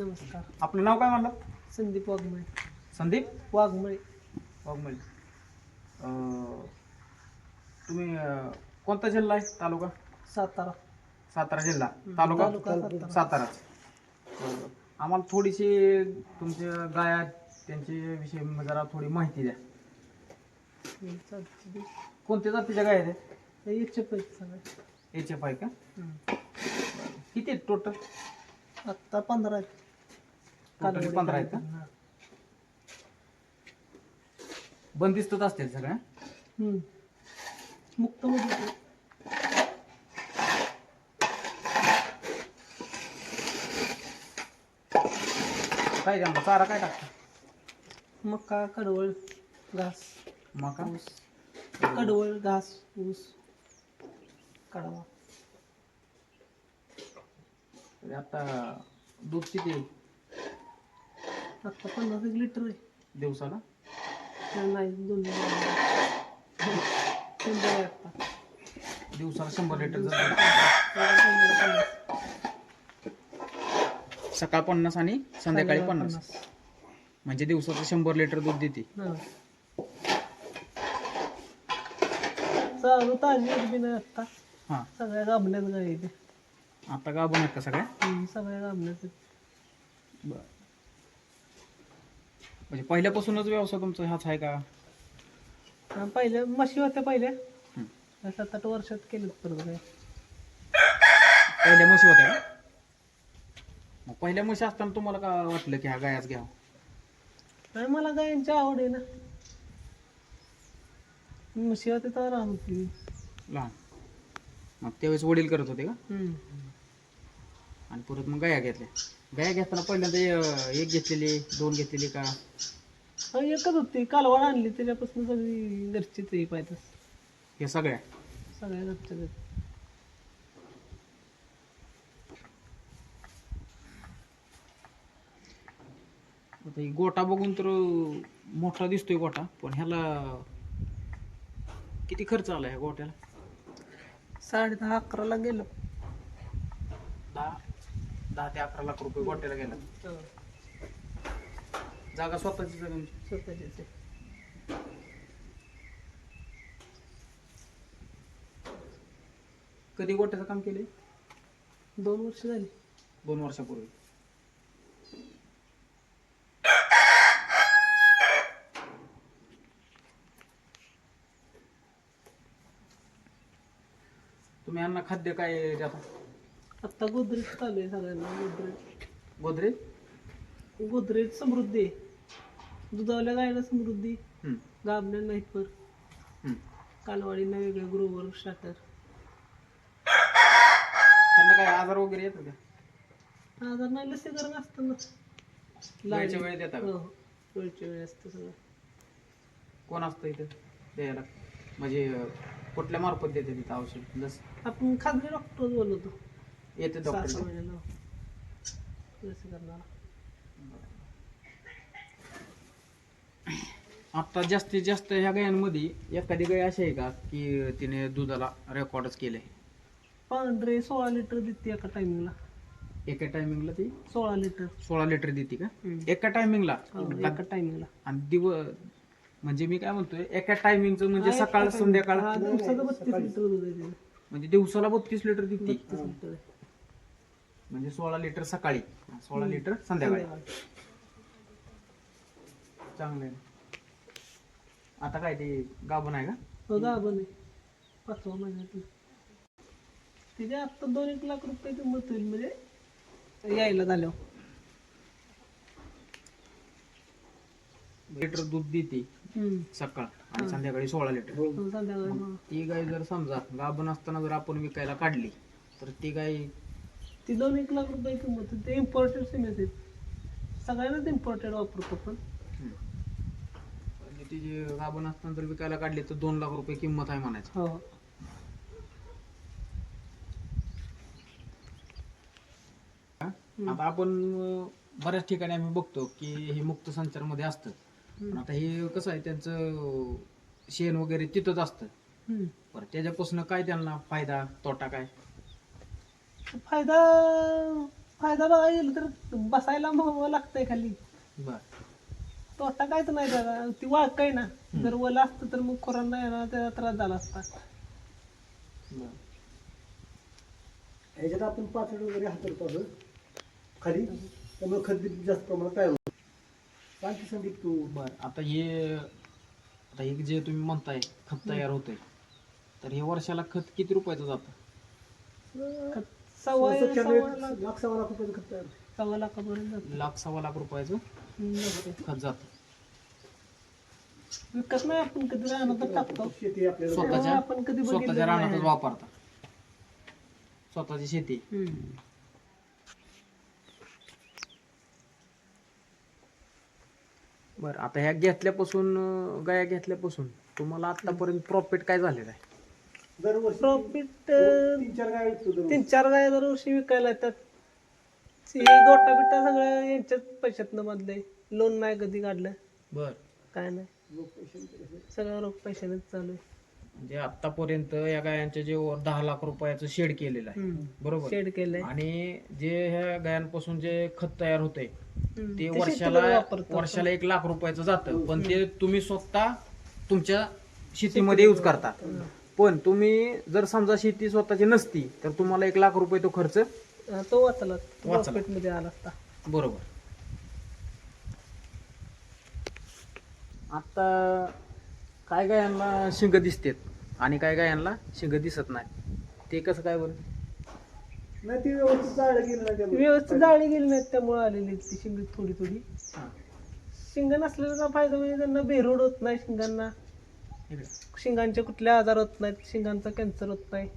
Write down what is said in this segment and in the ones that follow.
नमस्कार. आपलं नाव काय म्हणलं? संदीप वाघमळे. संदीप? वाघमळे. वाघमळे. अं, तुम्ही अं, कोणता जिल्हा आहे तालुका? सातारा. सातारा जिल्हा. तालुका? तालुका सातारा. सातारा बरं. आम्हाला थोडीशी तुमच्या गाया त्यांच्या विषयी जरा थोडी माहिती द्या. हम्म, चालतंय. कोणत्या जातीच्या गाय आहेत? हे एकशे पैसे सगळे एच एफ आहे का हम्म. किती टोटल आत्ता पंधरा आहेत. Totally पंधरा आहेत का? बंदिस्तच असतील सगळ्या. मुक्त काय द्या चारा काय टाकता? मका कडवळ घास. मका? ऊस. कडवळ घास ऊस. कडवा. आता दूध किती? आत्ता पन्नास एक लिटर आहे. दिवसाला? नाही, दोन लिटर. शंभर आहे आत्ता दिवसाला शंभर लिटर जातं. सकाळ पन्नास आणि संध्याकाळी पन्नास. म्हणजे दिवसाचं शंभर लिटर दूध देते. चालू ताजी बी नाही आत्ता हां. सगळ्या गाबण्यात गाय ते आता गाभण आहेत का सगळ्या? सगळ्या गाबण्यात बरं. म्हणजे पहिल्यापासूनच व्यवसाय तुमचा हाच आहे का? हा, पहिल्या म्हशी होत्या पहिल्या हं. सात आठ वर्षात केलं परत काय पहिल्या म्हशी होत्या का? मग पहिल्या म्हशी असताना तुम्हाला का वाटलं की ह्या गायाच घ्यावं? नाही मला गायांची आवड आहे ना. म्हशी होते तर राहत होती. लहान. मग त्यावेळेस वडील करत होते का? हम्म. आणि परत मग गाया घेतल्या. गाया घेताना पहिल्यांदा एक घेतलेली दोन घेतलेली का? हा, एकच होती. कालवड आणली त्याच्यापासून सगळी घरचीच आहे पाहिजे हे सगळ्या? सगळ्या घरच्याच आहेत. आता ही गोटा बघून तर मोठा दिसतोय गोटा पण ह्याला किती खर्च आला ह्या गोट्याला? साडे दहा अकराला गेलो. दहा? दहा ते अकरा लाख रुपये गोट्याला गेला. जागा स्वतःची जागा तुमची. स्वतःचेच आहे. कधी गोट्याचं काम केले दोन वर्ष झाली. दोन वर्षापूर्वी. तुम्ही यांना खाद्य काय देता? आत्ता गोदरेज चालू आहे सगळ्यांना गोदरेज. गोदरेज? गोदरेज समृद्धी दुधावल्या गायला समृद्धी. हम्म, गाबण्या नाही पर हम्म. कालवाडीला वेगळं ग्रोवर शाटर त्यांना काय आजार वगैरे येतो का? आजार नाही लसीकरण असतं ना. वेळच्या वेळी देता का? हो वेळच्या वेळी असतं सगळं. कोण असतं इथं द्यायला? म्हणजे अं, कुठल्या मार्फत देते तिथं औषध? लस? आपण खाजगी डॉक्टर बोलवतो. येते डॉक्टर आता जास्तीत जास्त ह्या गायांमध्ये एखादी गाय अशी आहे का की तिने दुधाला रेकॉर्डच केलंय? पांढरे सोळा लिटर देते एका टायमिंगला एका टायमिंगला ती? सोळा लिटर. सोळा लिटर देते का. एका टायमिंगला हो, एका टायमिंगला आणि दिव म्हणजे मी काय म्हणतोय एका टायमिंगचं म्हणजे सकाळ संध्याकाळ. बत्तीस लिटर. म्हणजे दिवसाला बत्तीस लिटर देते. म्हणजे सोळा लिटर सकाळी. सोळा लिटर संध्याकाळी. चांगलं आहे. आता काय ते गाभण आहे का? हो गाभण आहे. पाचवा महिन्यातलं तिथे आत्ता दोन एक लाख रुपये किंमत होईल म्हणजे यायला झाल्यावर. लिटर दूध देते. सकाळ आणि संध्याकाळी सोळा लिटर. संध्याकाळी हा. ती गाय जर समजा गाभण असताना जर आपण विकायला काढली तर ती गाय ती दोन एक लाख रुपये किंमत. ते इम्पोर्टेड सिमेंट आहेत. सगळ्यांनाच इम्पोर्टेड वापरतो पण म्हणजे ती जी गाभण असताना जर विकायला काढली तर दोन लाख रुपये किंमत आहे म्हणायचं. हो. आता आपण अं, बऱ्याच ठिकाणी आम्ही बघतो की हे मुक्त संचारमध्ये असतं. पण आता हे कसं आहे त्यांचं शेण वगैरे तिथंच असतं. हम्म. बरं त्याच्यापासून काय त्यांना फायदा तोटा काय? फायदा फायदा बघायला गेलं तर बसायला मग लागतंय खाली. बर. तोटा कायच नाही त्याला ती वाघ काय ना जर वला असतं तर मग खोरांना येणार त्याचा त्रास झाला असता. ह्याच्यात आपण पातळी वगैरे हातरतो असं खाली त्यामुळे खत जास्त प्रमाणात तयार होतं सांग की संदीप तू. बर आता हे आता हे जे तुम्ही म्हणताय खत तयार होतंय तर हे वर्षाला खत किती रुपयाचं जातं? खत सव्वा लाख सव्वा लाख रुपयाचं खत तयार होतं. सव्वा लाखापर्यंत जातं. लाख सव्वा लाख रुपयाचं हम्म, जातं. खत जातं विकत नाही आपण कधी राहणार टाकतो शेती आपल्याला स्वतःच्या आपण कधी बघितलं स्वतःच्या रानातच नाही. वापरता स्वतःची शेती हम्म. बर आता ह्या घेतल्यापासून अं, गाया घेतल्यापासून तुम्हाला आतापर्यंत प्रॉफिट काय झालेलं आहे दरवर्षी प्रॉफिट तीन चार गाय विकतो दरवर्षी. तीन चार गाय दरवर्षी विकायला येतात. हे गोटा बिटा सगळं यांच्याच पैशातनं मधले लोन नाही कधी काढलं. बर. काय नाही. लोक पैसे देतात असे. सगळं रोख पैशानेच चालू आहे. म्हणजे आतापर्यंत या गायांचे जे वर दहा लाख रुपयाचं शेड केलेलं आहे. बरोबर. शेड केलंय. आणि जे ह्या गायांपासून जे खत तयार होते हम्म. ते ते वर्षाला शेतीला वापरतो वर्षाला एक लाख रुपयाचं जातं. पण ते तुम्ही स्वतः तुमच्या शेतीमध्ये यूज करता. पण तुम्ही जर समजा शेती स्वतःची नसती तर तुम्हाला एक लाख रुपये तो खर्च? हा, तो वाचला. वाचला. प्रॉफिटमध्ये आला असता. बरोबर. आता काय गायांना शिंग दिसतात आणि काय गायांना शिंग दिसत नाही? ते कसं काय बरं? नाही ती व्यवस्थित जाळलं गेलं नाही त्यामुळे. व्यवस्थित जाळी गेली नाहीत त्यामुळे आलेली ती शिंग थोडी थोडी. हां. शिंग नसलेल्याचा फायदा म्हणजे त्यांना बेरोड होत नाही शिंगांना. शिंगांचे कुठले आजार होत नाहीत? शिंगांचा कॅन्सर होत नाही.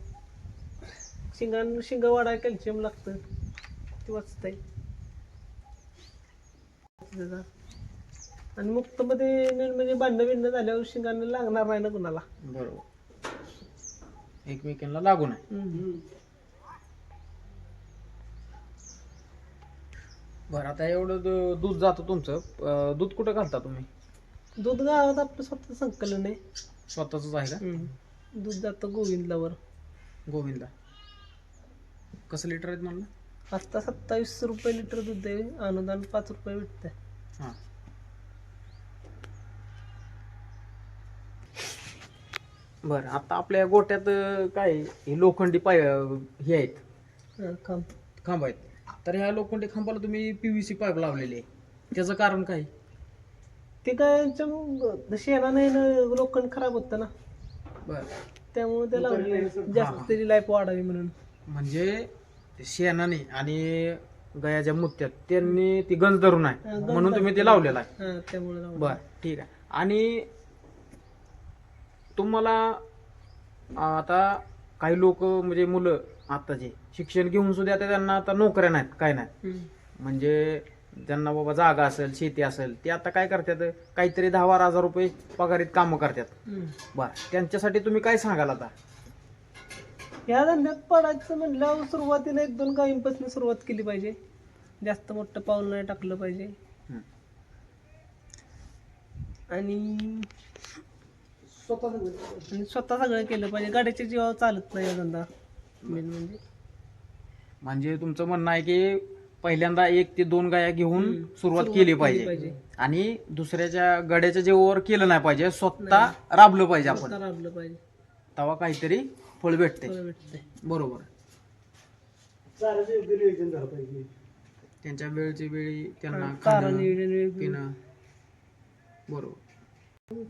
शिंगां शिंग वाढाय कॅल्शियम लागतं. ते वाचतंय. आणि मुक्तमध्ये मेन म्हणजे भांडणं बिंडणं झाल्यावर शिंगांना लागणार नाही ना कुणाला? बरोबर. एकमेकांना लागू नाही हम्म. बरं आता एवढं दूध जातं तुमचं. दूध कुठं घालता तुम्ही? दूध गावात आपलं स्वतः संकलन आहे. स्वतःच आहे का? दूध जातं गोविंदलावर. गोविंदा कसं लिटर आहेत म्हणलं? आता सत्तावीस रुपये लिटर दूध आहे. अनुदान पाच रुपये भेटतंय. हां. बरं आता आपल्या गोट्यात अं, काय हे लोखंडी पाय हे आहेत. हा, खांब. खांब आहेत. तर ह्या लोखंडी खांबाला तुम्ही पीव्हीसी पाईप लावलेले आहे. त्याचं कारण काय? ते काय यांच्या शेणाने ना लोखंड खराब होतं ना बरं त्यामुळे त्याला जास्त. त्याची लाईफ वाढावी म्हणून म्हणजे शेणाने आणि गयाच्या मुत्यात त्यांनी ती गंज धरून आहे गंज म्हणून तुम्ही ते. लावलेलं आहे हा त्यामुळे लावलं. बर ठीक आहे आणि तुम्हाला आता काही लोक म्हणजे मुलं आताचे शिक्षण घेऊन सुद्धा आता त्यांना आता नोकऱ्या नाहीत काय नाही हम्म. म्हणजे ज्यांना बाबा जागा असेल शेती असेल ते आता काय करतात? काहीतरी दहा बारा हजार रुपये पगारीत कामं करतात. बर. त्यांच्यासाठी तुम्ही काय सांगाल आता? या धंद्यात पडायचं म्हणल्यावर सुरुवातीला एक दोन गायींपासून सुरुवात केली पाहिजे. जास्त मोठं पाऊल नाही टाकलं पाहिजे. आणि स्वतः स्वतः सगळं केलं पाहिजे. गाड्याच्या जीवावर चालत नाही हा धंदा. मेन म्हणजे. म्हणजे तुमचं म्हणणं आहे की पहिल्यांदा एक ते दोन गाया घेऊन. सुरुवात केली पाहिजे. आणि दुसऱ्याच्या गड्याच्या जेवावर केलं नाही पाहिजे स्वतः राबलं पाहिजे आपण. राबलं पाहिजे. तेव्हा काहीतरी फळ भेटते. बरोबर. त्यांच्या वेळची वेळी त्यांना खाणं. पिणं. बरोबर.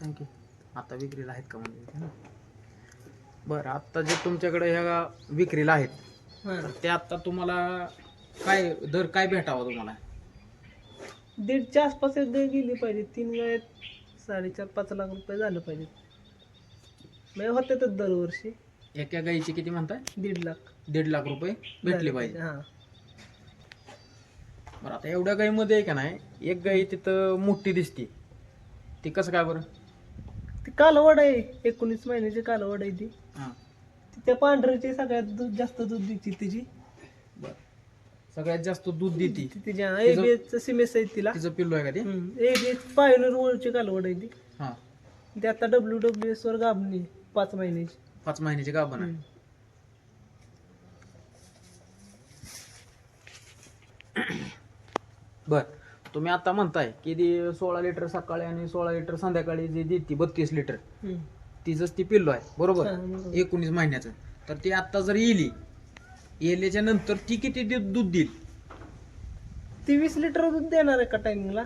थँक्यू आता विक्रीला आहेत का म्हणजे बरं आता जे तुमच्याकडे ह्या विक्रीला आहेत हा. तर ते आता तुम्हाला काय दर काय भेटावा तुम्हाला? दीडच्या आसपास एक गाय गेली पाहिजे. तीन गायत साडेचार पाच लाख रुपये झालं पाहिजे म्हणजे होते तर दरवर्षी. एका गाईची किती म्हणताय? दीड लाख. दीड लाख रुपये भेटले पाहिजे. हा. बरं आता एवढ्या गाईमध्ये आहे का नाही एक गाई तिथं मोठी दिसते. ती कसं काय बरं? ती कालवड आहे. एकोणीस महिन्याची कालवड आहे ती. हां. ती त्या पांढऱ्याची सगळ्यात दूध जास्त दूध देते तिची. सगळ्यात जास्त दूध देते. तिच्या. एबीएच सिमेस आहे तिला. तिचं पिल्लू आहे का ते? एबीएच पायनर वरची कालवड आहे ती. हां. ती आता डब्ल्यू डब्ल्यू एस वर गाभणी पाच महिन्याची. पाच महिन्याची गाभण आहे. बर. तुम्ही आता म्हणताय की ती सोळा लिटर सकाळी आणि सोळा लिटर संध्याकाळी जी देते बत्तीस लिटर हम्म. तिचंच ती पिल्लो आहे. बरोबर? हा, बरोबर. एकोणीस महिन्याचं. तर ती आता जर येली येल्याच्या नंतर ती किती दि- दूध देईल. ती वीस लिटर दूध देणार आहे का टायमिंगला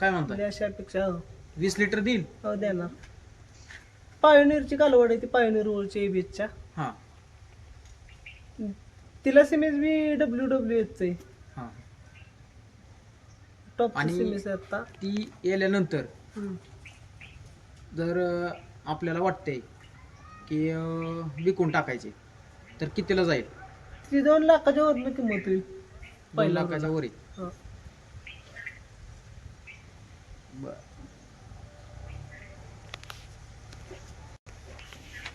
काय म्हणताय? अशा अपेक्षा हो. वीस लिटर देईल? हो देणार. पायोनियरची कालवड आहे ती पायोनियर ओळची एबीएचच्या हा. तिला सिमेज बी डब्ल्यू डब्ल्यू एच आहे. हा. टॉप आणि- सिमेज आता. ती येल्यानंतर हम्म. जर अं, आपल्याला वाटतंय की अं, विकून टाकायची तर कितीला जाईल? ती दोन लाखाच्या वरनं किंमत होईल. दोन लाखाच्या वरी हा.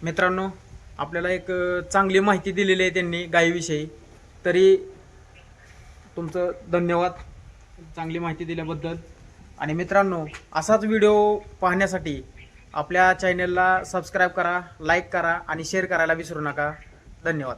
मित्रांनो आपल्याला एक अं, चांगली माहिती दिलेली आहे त्यांनी गायीविषयी. तरी तुमचं धन्यवाद चांगली माहिती दिल्याबद्दल. आणि मित्रांनो असाच व्हिडिओ पाहण्यासाठी आपल्या चॅनलला सबस्क्राईब करा लाईक करा आणि शेअर करायला विसरू नका. धन्यवाद.